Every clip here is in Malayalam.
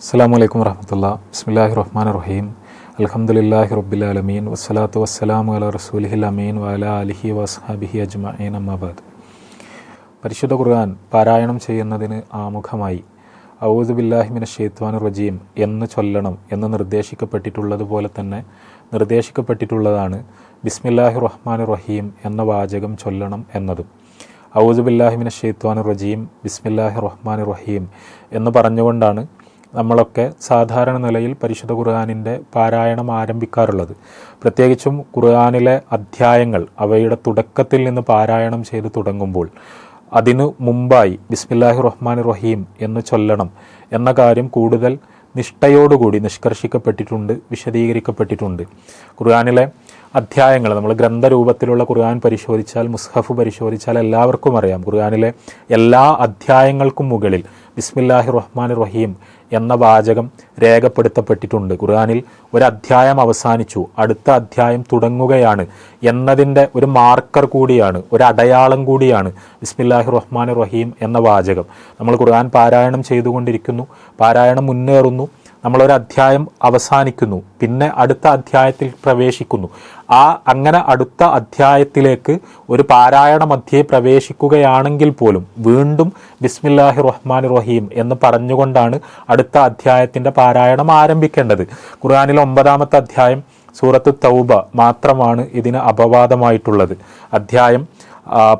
അസ്സാമലൈക്കും വറഹമത്തുള്ള. ബിസ്മില്ലാഹി റഹ്മാൻ റഹീം അലഹമുല്ലാഹി റബ്ബിലാലമീൻ. വസ്സലാത്തു വസ്സലാമു അല റസൂലിഹിൽ അമീൻ വല അലിഹി വസ്ഹാബിഹി അജ്മഅീൻ അമ്മാബാദ് പരിശുദ്ധ ഖുർആൻ പാരായണം ചെയ്യുന്നതിന് ആമുഖമായി ഔദ് ബില്ലാഹിമിൻ ഷെയ്ത്വാൻ റജീം എന്ന് ചൊല്ലണം എന്ന് നിർദ്ദേശിക്കപ്പെട്ടിട്ടുള്ളതുപോലെ തന്നെ നിർദ്ദേശിക്കപ്പെട്ടിട്ടുള്ളതാണ് ബിസ്മില്ലാഹി റഹ്മാൻ റഹീം എന്ന വാചകം ചൊല്ലണം എന്നതും. ഔദ് ബില്ലാഹിമിന ഷെയ്ത്വാൻ റജീം ബിസ്മില്ലാഹി റഹ്മാൻ റഹീം എന്ന് പറഞ്ഞുകൊണ്ടാണ് നമ്മളൊക്കെ സാധാരണ നിലയിൽ പരിശുദ്ധ ഖുർആാനിന്റെ പാരായണം ആരംഭിക്കാറുള്ളത്. പ്രത്യേകിച്ചും ഖുർആാനിലെ അധ്യായങ്ങൾ അവയുടെ തുടക്കത്തിൽ നിന്ന് പാരായണം ചെയ്ത് തുടങ്ങുമ്പോൾ അതിനു മുമ്പായി ബിസ്മില്ലാഹി റഹ്മാൻ റഹീം എന്ന് ചൊല്ലണം എന്ന കാര്യം കൂടുതൽ നിഷ്ഠയോടുകൂടി നിഷ്കർഷിക്കപ്പെട്ടിട്ടുണ്ട് വിശദീകരിക്കപ്പെട്ടിട്ടുണ്ട്. ഖുർആാനിലെ അധ്യായങ്ങൾ നമ്മൾ ഗ്രന്ഥരൂപത്തിലുള്ള ഖുർആൻ പരിശോധിച്ചാൽ മുസ്ഹഫ് പരിശോധിച്ചാൽ എല്ലാവർക്കും അറിയാം. ഖുർആാനിലെ എല്ലാ അധ്യായങ്ങൾക്കും മുകളിൽ ബിസ്മില്ലാഹി റഹ്മാൻ റഹീം എന്ന വാചകം രേഖപ്പെടുത്തപ്പെട്ടിട്ടുണ്ട്. ഖുർആാനിൽ ഒരു അധ്യായം അവസാനിച്ചു. അടുത്ത അധ്യായം തുടങ്ങുകയാണ്. എന്നതിന്റെ ഒരു മാർക്കർ കൂടിയാണ് ഒരു അടയാളം കൂടിയാണ് ബിസ്മില്ലാഹി റഹ്മാൻ റഹീം എന്ന വാചകം. നമ്മൾ ഖുർആൻ പാരായണം ചെയ്തുകൊണ്ടിരിക്കുന്നു. പാരായണം മുന്നേറുന്നു. നമ്മളൊരു അധ്യായം അവസാനിക്കുന്നു. പിന്നെ അടുത്ത അധ്യായത്തിൽ പ്രവേശിക്കുന്നു. ആ അങ്ങനെ അടുത്ത അധ്യായത്തിലേക്ക് ഒരു പാരായണ മധ്യേ പ്രവേശിക്കുകയാണെങ്കിൽ പോലും വീണ്ടും ബിസ്മില്ലാഹി റഹ്മാൻ റഹീം എന്ന് പറഞ്ഞുകൊണ്ടാണ് അടുത്ത അധ്യായത്തിന്റെ പാരായണം ആരംഭിക്കേണ്ടത്. ഖുർആാനിലെ ഒമ്പതാമത്തെ അധ്യായം സൂറത്ത് തൗബ മാത്രമാണ് ഇതിന് അപവാദമായിട്ടുള്ളത്. അധ്യായം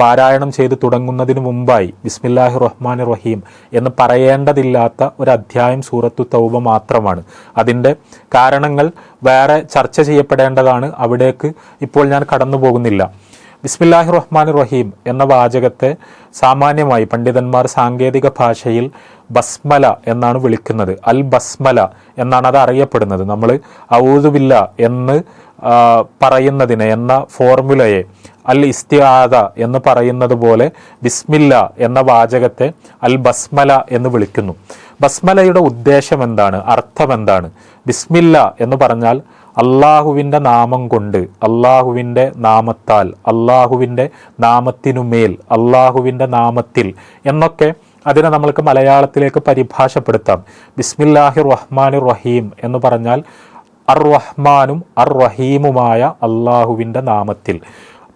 പാരായണം ചെയ്ത് തുടങ്ങുന്നതിന് മുമ്പായി ബിസ്മില്ലാഹി റഹ്മാൻ റഹീം എന്ന് പറയേണ്ടതില്ലാത്ത ഒരു അധ്യായം സൂറത്തു തൗബ മാത്രമാണ്. അതിന്റെ കാരണങ്ങൾ വേറെ ചർച്ച ചെയ്യപ്പെടേണ്ടതാണ്. അവിടേക്ക് ഇപ്പോൾ ഞാൻ കടന്നു പോകുന്നില്ല ബിസ്മില്ലാഹി റഹ്മാൻ റഹീം എന്ന വാചകത്തെ സാമാന്യമായി പണ്ഡിതന്മാർ സാങ്കേതിക ഭാഷയിൽ ബസ്മല എന്നാണ് വിളിക്കുന്നത്. അൽ ബസ്മല എന്നാണ് അത് അറിയപ്പെടുന്നത്. നമ്മൾ ഔദുബില്ല എന്ന് പറയുന്നതിനെ എന്ന ഫോർമുലയെ അൽ ഇസ്തിയാദ എന്ന് പറയുന്നത് പോലെ ബിസ്മില്ല എന്ന വാചകത്തെ അൽ ബസ്മല എന്ന് വിളിക്കുന്നു. ബസ്മലയുടെ ഉദ്ദേശം എന്താണ്? അർത്ഥം എന്താണ്? ബിസ്മില്ല എന്ന് പറഞ്ഞാൽ അള്ളാഹുവിന്റെ നാമം കൊണ്ട് അള്ളാഹുവിന്റെ നാമത്താൽ അള്ളാഹുവിന്റെ നാമത്തിനുമേൽ അള്ളാഹുവിന്റെ നാമത്തിൽ എന്നൊക്കെ അതിനെ നമ്മൾക്ക് മലയാളത്തിലേക്ക് പരിഭാഷപ്പെടുത്താം. ബിസ്മില്ലാഹി റഹ്മാൻ റഹീം എന്ന് പറഞ്ഞാൽ അർ റഹ്മാനും അർ റഹീമുമായ അള്ളാഹുവിന്റെ നാമത്തിൽ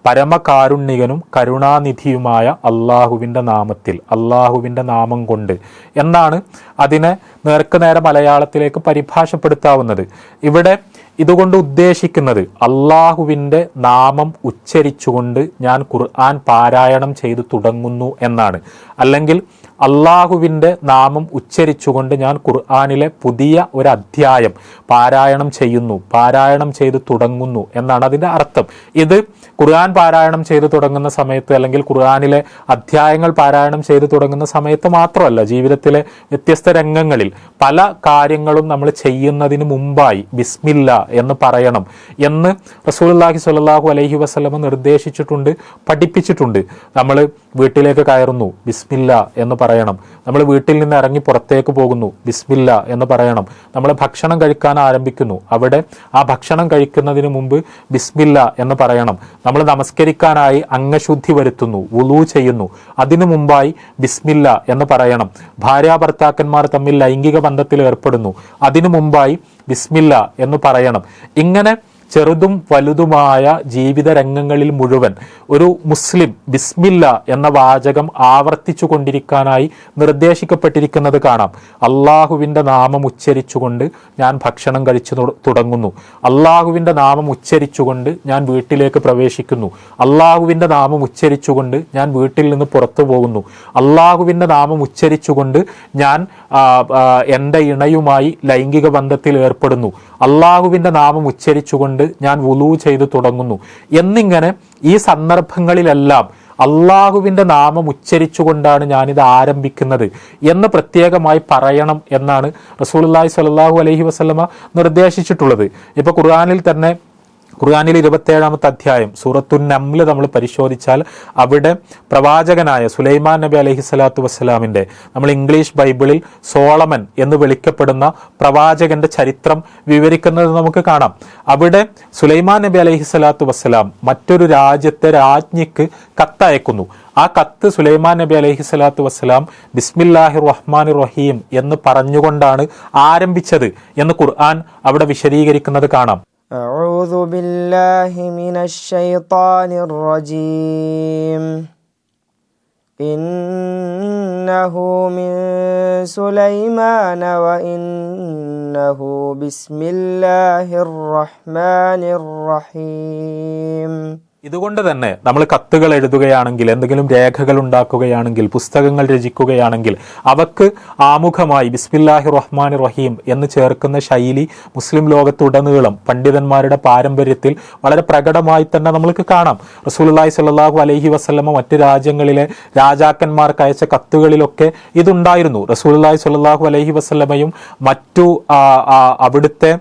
പരമകാരുണ്യകനും കരുണാനിധിയുമായ അള്ളാഹുവിന്റെ നാമത്തിൽ അള്ളാഹുവിന്റെ നാമം കൊണ്ട് എന്നാണ് അതിനെ നേർക്കുനേരെ മലയാളത്തിലേക്ക് പരിഭാഷപ്പെടുത്താവുന്നത്. ഇവിടെ ഇതുകൊണ്ട് ഉദ്ദേശിക്കുന്നത് അള്ളാഹുവിന്റെ നാമം ഉച്ചരിച്ചുകൊണ്ട് ഞാൻ ഖുർആൻ പാരായണം ചെയ്തു തുടങ്ങുന്നു എന്നാണ്. അല്ലെങ്കിൽ അള്ളാഹുവിന്റെ നാമം ഉച്ചരിച്ചുകൊണ്ട് ഞാൻ ഖുർആാനിലെ പുതിയ ഒരു അധ്യായം പാരായണം ചെയ്യുന്നു പാരായണം ചെയ്ത് തുടങ്ങുന്നു എന്നാണ് അതിന്റെ അർത്ഥം. ഇത് ഖുർആൻ പാരായണം ചെയ്ത് തുടങ്ങുന്ന സമയത്ത് അല്ലെങ്കിൽ ഖുർആാനിലെ അധ്യായങ്ങൾ പാരായണം ചെയ്ത് തുടങ്ങുന്ന സമയത്ത് മാത്രമല്ല ജീവിതത്തിലെ വ്യത്യസ്ത രംഗങ്ങളിൽ പല കാര്യങ്ങളും നമ്മൾ ചെയ്യുന്നതിന് മുമ്പായി ബിസ്മില്ല എന്ന് പറയണം എന്ന് റസൂലുള്ളാഹി സ്വല്ലല്ലാഹു അലഹി വസ്ലമ നിർദ്ദേശിച്ചിട്ടുണ്ട് പഠിപ്പിച്ചിട്ടുണ്ട്. നമ്മൾ വീട്ടിലേക്ക് കയറുന്നു ബിസ്മില്ല എന്ന് പറയണം. നമ്മൾ വീട്ടിൽ നിന്ന് ഇറങ്ങി പുറത്തേക്ക് പോകുന്നു. ബിസ്മില്ല എന്ന് പറയണം. നമ്മൾ ഭക്ഷണം കഴിക്കാൻ ആരംഭിക്കുന്നു. അവിടെ ആ ഭക്ഷണം കഴിക്കുന്നതിന് മുമ്പ് ബിസ്മില്ല എന്ന് പറയണം. നമ്മൾ നമസ്കരിക്കാനായി അംഗശുദ്ധി വരുത്തുന്നു. വുളു ചെയ്യുന്നു. അതിനു മുമ്പായി ബിസ്മില്ല എന്ന് പറയണം. ഭാര്യ ഭർത്താക്കന്മാർ തമ്മിൽ ലൈംഗിക ബന്ധത്തിൽ ഏർപ്പെടുന്നു. അതിനു മുമ്പായി ബിസ്മില്ല എന്ന് പറയണം. ഇങ്ങനെ ചെറുതും വലുതുമായ ജീവിത രംഗങ്ങളിൽ മുഴുവൻ ഒരു മുസ്ലിം ബിസ്മില്ല എന്ന വാചകം ആവർത്തിച്ചു കൊണ്ടിരിക്കാനായി നിർദ്ദേശിക്കപ്പെട്ടിരിക്കുന്നത് കാണാം. അള്ളാഹുവിന്റെ നാമം ഉച്ചരിച്ചുകൊണ്ട് ഞാൻ ഭക്ഷണം കഴിച്ചു തുടങ്ങുന്നു. അള്ളാഹുവിന്റെ നാമം ഉച്ചരിച്ചുകൊണ്ട് ഞാൻ വീട്ടിലേക്ക് പ്രവേശിക്കുന്നു. അള്ളാഹുവിന്റെ നാമം ഉച്ചരിച്ചുകൊണ്ട് ഞാൻ വീട്ടിൽ നിന്ന് പുറത്തു പോകുന്നു. അള്ളാഹുവിന്റെ നാമം ഉച്ചരിച്ചുകൊണ്ട് ഞാൻ എന്റെ ഇണയുമായി ലൈംഗിക ബന്ധത്തിൽ ഏർപ്പെടുന്നു. അള്ളാഹുവിന്റെ നാമം ഉച്ചരിച്ചുകൊണ്ട് ഞാൻ വുലു ചെയ്തു തുടങ്ങുന്നു. എന്നിങ്ങനെ ഈ സന്ദർഭങ്ങളിലെല്ലാം അള്ളാഹുവിന്റെ നാമം ഉച്ചരിച്ചുകൊണ്ടാണ് ഞാനിത് ആരംഭിക്കുന്നത് എന്ന് പ്രത്യേകമായി പറയണം എന്നാണ് റസൂലുള്ളാഹി സ്വല്ലല്ലാഹു അലഹി വസ്ലമ നിർദ്ദേശിച്ചിട്ടുള്ളത്. ഇപ്പോൾ ഖുർആാനിൽ തന്നെ ഖുർആാനിൽ ഇരുപത്തേഴാമത്തെ അധ്യായം സൂറത്തു നംൽ നമ്മൾ പരിശോധിച്ചാൽ അവിടെ പ്രവാചകനായ സുലൈമാൻ നബി അലഹി സ്വലാത്തു വസ്സലാമിന്റെ നമ്മൾ ഇംഗ്ലീഷ് ബൈബിളിൽ സോളമൻ എന്ന് വിളിക്കപ്പെടുന്ന പ്രവാചകന്റെ ചരിത്രം വിവരിക്കുന്നത് നമുക്ക് കാണാം. അവിടെ സുലൈമാൻ നബി അലഹി സ്വലാത്തു വസ്സലാം മറ്റൊരു രാജ്യത്തെ രാജ്ഞിക്ക് കത്തയക്കുന്നു ആ കത്ത് സുലൈമാൻ നബി അലൈഹി സ്വലാത്തു വസ്സലാം ബിസ്മില്ലാഹി റഹ്മാൻ റഹീം എന്ന് പറഞ്ഞുകൊണ്ടാണ് ആരംഭിച്ചത് എന്ന് ഖുർആൻ അവിടെ വിശദീകരിക്കുന്നത് കാണാം. أعوذ بالله من الشيطان الرجيم. إنه من سليمان وإنه بسم الله الرحمن الرحيم. ഇതുകൊണ്ട് തന്നെ നമ്മൾ കത്തുകൾ എഴുതുകയാണെങ്കിൽ എന്തെങ്കിലും രേഖകൾ ഉണ്ടാക്കുകയാണെങ്കിൽ പുസ്തകങ്ങൾ രചിക്കുകയാണെങ്കിൽ അവക്ക് ആമുഖമായി ബിസ്മില്ലാഹി റഹ്മാൻ റഹീം എന്ന് ചേർക്കുന്ന ശൈലി മുസ്ലിം ലോകത്തുടനീളം പണ്ഡിതന്മാരുടെ പാരമ്പര്യത്തിൽ വളരെ പ്രകടമായി തന്നെ നമ്മൾക്ക് കാണാം. റസൂലുള്ളാഹി സ്വല്ലല്ലാഹു അലഹി വസ്ലമ മറ്റ് രാജ്യങ്ങളിലെ രാജാക്കന്മാർക്ക് അയച്ച കത്തുകളിലൊക്കെ ഇതുണ്ടായിരുന്നു. റസൂലുള്ളാഹി സ്വല്ലല്ലാഹു അലഹി വസ്ലമയും മറ്റു അവിടുത്തെ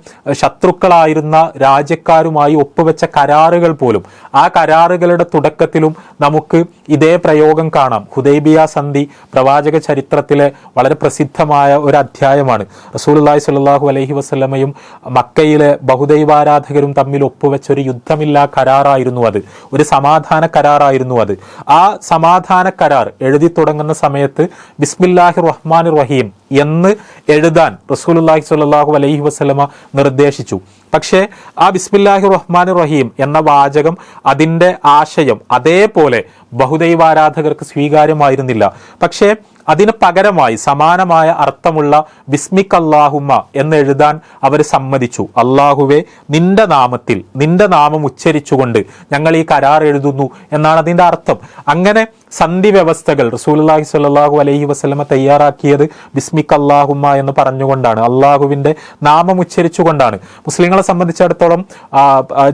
ശത്രുക്കളായിരുന്ന രാജ്യക്കാരുമായി ഒപ്പുവെച്ച കരാറുകൾ പോലും ആ കരാറുകളുടെ തുടക്കത്തിലും നമുക്ക് ഇതേ പ്രയോഗം കാണാം. ഹുദൈബിയ സന്ധി പ്രവാചക ചരിത്രത്തിലെ വളരെ പ്രസിദ്ധമായ ഒരു അധ്യായമാണ്. റസൂലുള്ളാഹി സ്വല്ലല്ലാഹു അലഹി വസ്ലമയും മക്കയിലെ ബഹുദൈവാരാധകരും തമ്മിൽ ഒപ്പുവെച്ച ഒരു യുദ്ധമില്ലാ കരാറായിരുന്നു അത്. ഒരു സമാധാന കരാറായിരുന്നു അത്. ആ സമാധാന കരാർ എഴുതി തുടങ്ങുന്ന സമയത്ത് ബിസ്മില്ലാഹി റഹ്മാൻ റഹീം എന്ന് എഴുതാൻ റസൂലുള്ളാഹി സ്വല്ലല്ലാഹു അലൈഹി വസ്ലമ നിർദ്ദേശിച്ചു. പക്ഷേ ആ ബിസ്മില്ലാഹി റഹ്മാൻ റഹീം എന്ന വാചകം അതിന്റെ ആശയം അതേപോലെ ബഹുദൈവാരാധകർക്ക് സ്വീകാര്യമായിരുന്നില്ല. പക്ഷേ അതിന് പകരമായി സമാനമായ അർത്ഥമുള്ള ബിസ്മിക് അല്ലാഹുമ്മ എന്നെഴുതാൻ അവർ സമ്മതിച്ചു. അള്ളാഹുവെ നിന്റെ നാമത്തിൽ നിന്റെ നാമം ഉച്ചരിച്ചുകൊണ്ട് ഞങ്ങൾ ഈ കരാർ എഴുതുന്നു എന്നാണ് അതിന്റെ അർത്ഥം. അങ്ങനെ സന്ധി വ്യവസ്ഥകൾ റസൂലുള്ളാഹി സ്വല്ലല്ലാഹു അലൈഹി വസ്ലമ തയ്യാറാക്കിയത് ബിസ്മിക് അല്ലാഹുമ്മ എന്ന് പറഞ്ഞുകൊണ്ടാണ്. അള്ളാഹുവിന്റെ നാമം ഉച്ചരിച്ചുകൊണ്ടാണ്. മുസ്ലിങ്ങളെ സംബന്ധിച്ചിടത്തോളം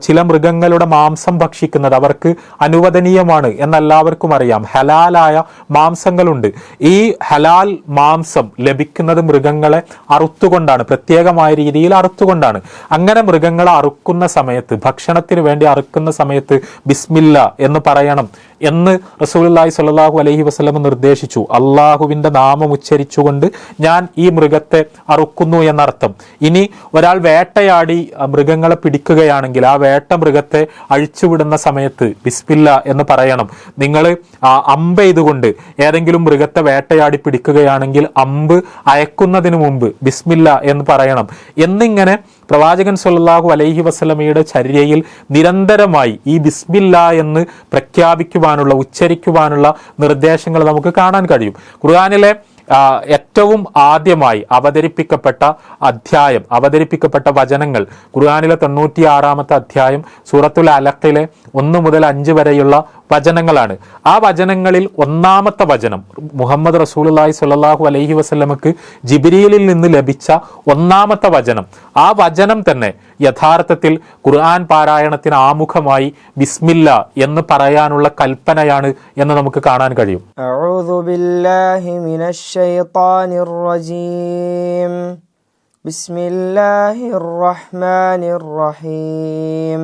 ചില മൃഗങ്ങളുടെ മാംസം ഭക്ഷിക്കുന്നത് അവർക്ക് അനുവദനീയമാണ്. എന്നെല്ലാവർക്കും അറിയാം. ഹലാലായ മാംസങ്ങളുണ്ട്. ഈ ഹലാൽ മാംസം ലഭിക്കുന്നത് മൃഗങ്ങളെ അറുത്തുകൊണ്ടാണ്. പ്രത്യേകമായ രീതിയിൽ അറുത്തുകൊണ്ടാണ്. അങ്ങനെ മൃഗങ്ങളെ അറുക്കുന്ന സമയത്ത് ഭക്ഷണത്തിന് വേണ്ടി അറുക്കുന്ന സമയത്ത് ബിസ്മില്ല എന്ന് പറയണം. എന്ന് റസൂലുള്ളാഹി സ്വല്ലല്ലാഹു അലഹി വസല്ലം നിർദ്ദേശിച്ചു. അള്ളാഹുവിന്റെ നാമം ഉച്ചരിച്ചുകൊണ്ട് ഞാൻ ഈ മൃഗത്തെ അറുക്കുന്നു എന്നർത്ഥം. ഇനി ഒരാൾ വേട്ടയാടി മൃഗങ്ങളെ പിടിക്കുകയാണെങ്കിൽ ആ വേട്ട മൃഗത്തെ അഴിച്ചുവിടുന്ന സമയത്ത് ബിസ്മില്ല എന്ന് പറയണം. നിങ്ങൾ അമ്പ് ചെയ്തുകൊണ്ട് ഏതെങ്കിലും മൃഗത്തെ വേട്ടയാടി പിടിക്കുകയാണെങ്കിൽ അമ്പ് അയക്കുന്നതിന് മുമ്പ് ബിസ്മില്ല എന്ന് പറയണം. എന്നിങ്ങനെ പ്രവാചകൻ സല്ലാഹു അലൈഹി വസ്ലമയുടെ ചര്യയിൽ നിരന്തരമായി ഈ ബിസ്മില്ല എന്ന് പ്രഖ്യാപിക്കുവാനുള്ള ഉച്ചരിക്കുവാനുള്ള നിർദ്ദേശങ്ങൾ നമുക്ക് കാണാൻ കഴിയും. ഖുർആാനിലെ ഏറ്റവും ആദ്യമായി അവതരിപ്പിക്കപ്പെട്ട അധ്യായം അവതരിപ്പിക്കപ്പെട്ട വചനങ്ങൾ ഖുർആാനിലെ തൊണ്ണൂറ്റി ആറാമത്തെ അധ്യായം സൂറത്തുൽ അലക്കിലെ ഒന്ന് മുതൽ അഞ്ച് വരെയുള്ള വചനങ്ങളാണ്. ആ വചനങ്ങളിൽ ഒന്നാമത്തെ വചനം മുഹമ്മദ് റസൂലി സുല്ലാഹു അലൈഹി വസ്ലമക്ക് ജിബിരിയലിൽ നിന്ന് ലഭിച്ച ഒന്നാമത്തെ വചനം. ആ വചനം തന്നെ യഥാർത്ഥത്തിൽ ഖുർആൻ പാരായണത്തിന് ആമുഖമായി ബിസ്മില്ല എന്ന് പറയാനുള്ള കൽപ്പനയാണ് എന്ന് നമുക്ക് കാണാൻ കഴിയും. ബിസ്മില്ലാഹിർ റഹ്മാനിർ റഹീം.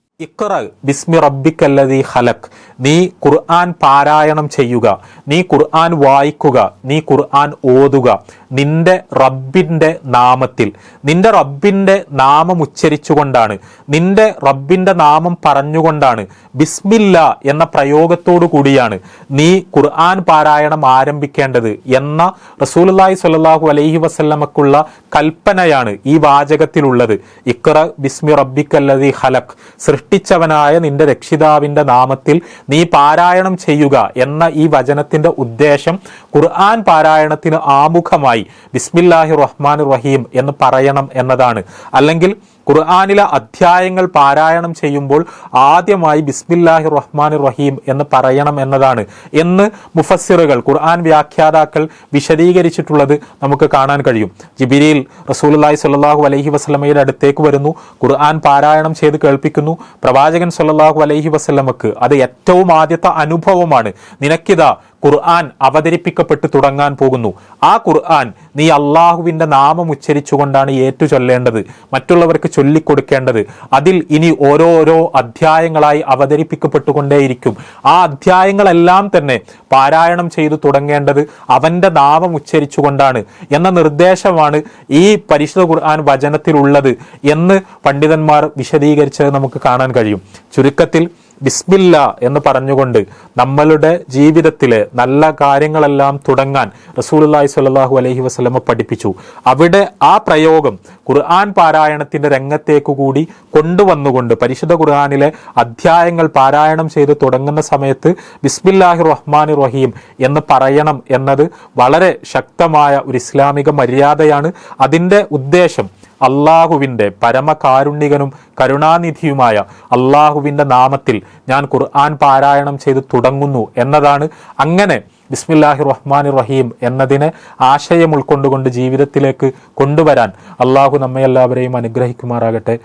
ഇഖ്റ ബിസ്മി റബ്ബിക്കല്ലതി ഖലക് നീ ഖുർആൻ പാരായണം ചെയ്യുക. നീ ഖുർആൻ വായിക്കുക. നീ ഖുർആൻ ഓതുക. നിന്റെ റബ്ബിന്റെ നാമത്തിൽ. നിന്റെ റബ്ബിന്റെ നാമം ഉച്ചരിച്ചുകൊണ്ടാണ്. നിന്റെ റബ്ബിന്റെ നാമം പറഞ്ഞുകൊണ്ടാണ്. ബിസ്മില്ല എന്ന പ്രയോഗത്തോടു കൂടിയാണ് നീ ഖുർആൻ പാരായണം ആരംഭിക്കേണ്ടത് എന്ന റസൂലുള്ളാഹി സ്വല്ലാഹു അലൈഹി വസല്ലമക്കുള്ള കൽപ്പനയാണ് ഈ വാചകത്തിലുള്ളത്. ഇക്കറ ബിസ്മി റബ്ബിക്കല്ലതി ഖലക് സൃഷ്ടി സൃഷ്ടിച്ചവനായ നിന്റെ രക്ഷിതാവിന്റെ നാമത്തിൽ നീ പാരായണം ചെയ്യുക എന്ന ഈ വചനത്തിന്റെ ഉദ്ദേശം ഖുർആൻ പാരായണത്തിന് ആമുഖമായി ബിസ്മില്ലാഹി റഹ്മാൻ റഹീം എന്ന് പറയണം എന്നതാണ്. അല്ലെങ്കിൽ ഖുർആാനിലെ അധ്യായങ്ങൾ പാരായണം ചെയ്യുമ്പോൾ ആദ്യമായി ബിസ്മില്ലാഹി റഹ്മാൻ റഹീം എന്ന് പറയണം എന്നതാണ്. എന്ന് മുഫസ്സിറുകൾ ഖുർആൻ വ്യാഖ്യാതാക്കൾ വിശദീകരിച്ചിട്ടുള്ളത് നമുക്ക് കാണാൻ കഴിയും. ജിബിരിയിൽ റസൂലുള്ളാഹി സ്വല്ലല്ലാഹു അലൈഹി വസ്ലമയുടെ അടുത്തേക്ക് വരുന്നു. ഖുർആൻ പാരായണം ചെയ്ത് കേൾപ്പിക്കുന്നു. പ്രവാചകൻ സല്ലാഹു അലൈഹി വസ്ലമക്ക് അത് ഏറ്റവും ആദ്യത്തെ അനുഭവമാണ്. നിനക്കിതാ ഖുർആൻ അവതരിപ്പിക്കപ്പെട്ട് തുടങ്ങാൻ പോകുന്നു. ആ ഖുർആൻ നീ അള്ളാഹുവിന്റെ നാമം ഉച്ചരിച്ചുകൊണ്ടാണ് ഏറ്റു ചൊല്ലേണ്ടത് മറ്റുള്ളവർക്ക് ചൊല്ലിക്കൊടുക്കേണ്ടത്. അതിൽ ഇനി ഓരോരോ അധ്യായങ്ങളായി അവതരിപ്പിക്കപ്പെട്ടുകൊണ്ടേയിരിക്കും. ആ അധ്യായങ്ങളെല്ലാം തന്നെ പാരായണം ചെയ്തു തുടങ്ങേണ്ടത് അവന്റെ നാമം ഉച്ചരിച്ചുകൊണ്ടാണ് എന്ന നിർദ്ദേശമാണ് ഈ പരിശുദ്ധ ഖുർആൻ വചനത്തിലുള്ളത് എന്ന് പണ്ഡിതന്മാർ വിശദീകരിച്ചത് നമുക്ക് കാണാൻ കഴിയും. ചുരുക്കത്തിൽ ബിസ്മില്ല എന്ന് പറഞ്ഞുകൊണ്ട് നമ്മളുടെ ജീവിതത്തിലെ നല്ല കാര്യങ്ങളെല്ലാം തുടങ്ങാൻ റസൂലുള്ളാഹി സ്വല്ലല്ലാഹു അലൈഹി വസ്ലമ പഠിപ്പിച്ചു. അവിടെ ആ പ്രയോഗം ഖുർആൻ പാരായണത്തിന്റെ രംഗത്തേക്ക് കൂടി കൊണ്ടുവന്നുകൊണ്ട് പരിശുദ്ധ ഖുർആാനിലെ അധ്യായങ്ങൾ പാരായണം ചെയ്ത് തുടങ്ങുന്ന സമയത്ത് ബിസ്മില്ലാഹി റഹ്മാൻ റഹീം എന്ന് പറയണം എന്നത് വളരെ ശക്തമായ ഒരു ഇസ്ലാമിക മര്യാദയാണ്. അതിന്റെ ഉദ്ദേശം അള്ളാഹുവിന്റെ പരമകാരുണ്യകനും കരുണാനിധിയുമായ അള്ളാഹുവിന്റെ നാമത്തിൽ ഞാൻ ഖുർആൻ പാരായണം ചെയ്ത് തുടങ്ങുന്നു എന്നതാണ് അങ്ങനെ ബിസ്മില്ലാഹി റഹ്മാൻ റഹീം എന്നതിനെ ആശയം ഉൾക്കൊണ്ടുകൊണ്ട് ജീവിതത്തിലേക്ക് കൊണ്ടുവരാൻ അള്ളാഹു നമ്മെ എല്ലാവരെയും അനുഗ്രഹിക്കുമാറാകട്ടെ.